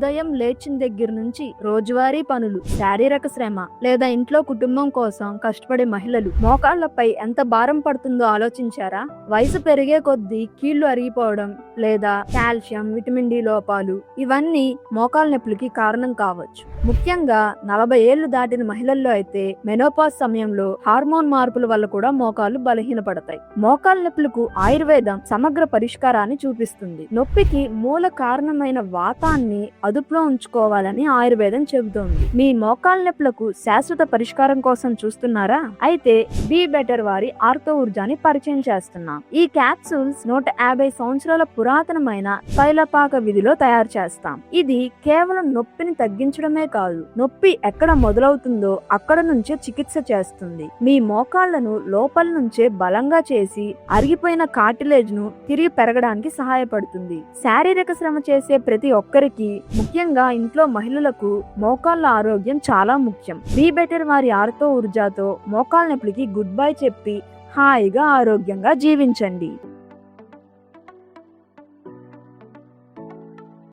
ఉదయం లేచిన దగ్గర నుంచి రోజువారీ పనులు శారీరక శ్రమ లేదా ఇంట్లో కుటుంబం కోసం కష్టపడే మహిళలు మోకాళ్ళపై ఎంత భారం పడుతుందో ఆలోచించారా? వయసు పెరిగే కొద్దీ కీళ్ళు అరిగిపోవడం లేదా కాల్షియం విటమిన్ డి లోపాలు ఇవన్నీ మోకాల నొప్పులకి కారణం కావచ్చు. ముఖ్యంగా నలభై ఏళ్ళు దాటిన మహిళల్లో అయితే మెనోపాజ్ సమయంలో హార్మోన్ మార్పుల వల్ల కూడా మోకాలు బలహీనపడతాయి. మోకాల నొప్పులకు ఆయుర్వేదం సమగ్ర పరిష్కారాన్ని చూపిస్తుంది. నొప్పికి మూల కారణమైన వాతాన్ని అదుపులో ఉంచుకోవాలని ఆయుర్వేదం చెబుతోంది. మీ మోకాల నొప్పులకు శాశ్వత పరిష్కారం కోసం చూస్తున్నారా? అయితే బీ బెటర్ వారి ఆర్తో ఊర్జాని పరిచయం చేస్తున్నాం. ఈ క్యాప్సూల్స్ నూట యాభై సంవత్సరాల పురాతనమైన తైలపాక విధిలో తయారు చేస్తాం. ఇది కేవలం నొప్పిని తగ్గించడమే కాదు నొప్పి ఎక్కడ మొదలవుతుందో అక్కడ నుంచే చికిత్స చేస్తుంది. మీ మోకాళ్ళను లోపల నుంచే బలంగా చేసి అరిగిపోయిన కార్టిలేజ్ను తిరిగి పెరగడానికి సహాయపడుతుంది. శారీరక శ్రమ చేసే ప్రతి ఒక్కరికి ముఖ్యంగా ఇంట్లో మహిళలకు మోకాళ్ళ ఆరోగ్యం చాలా ముఖ్యం. బీ బెటర్ వారి ఆర్తో ఊర్జాతో మోకాళ్ళ నొప్పులకి గుడ్ బై చెప్పి హాయిగా ఆరోగ్యంగా జీవించండి.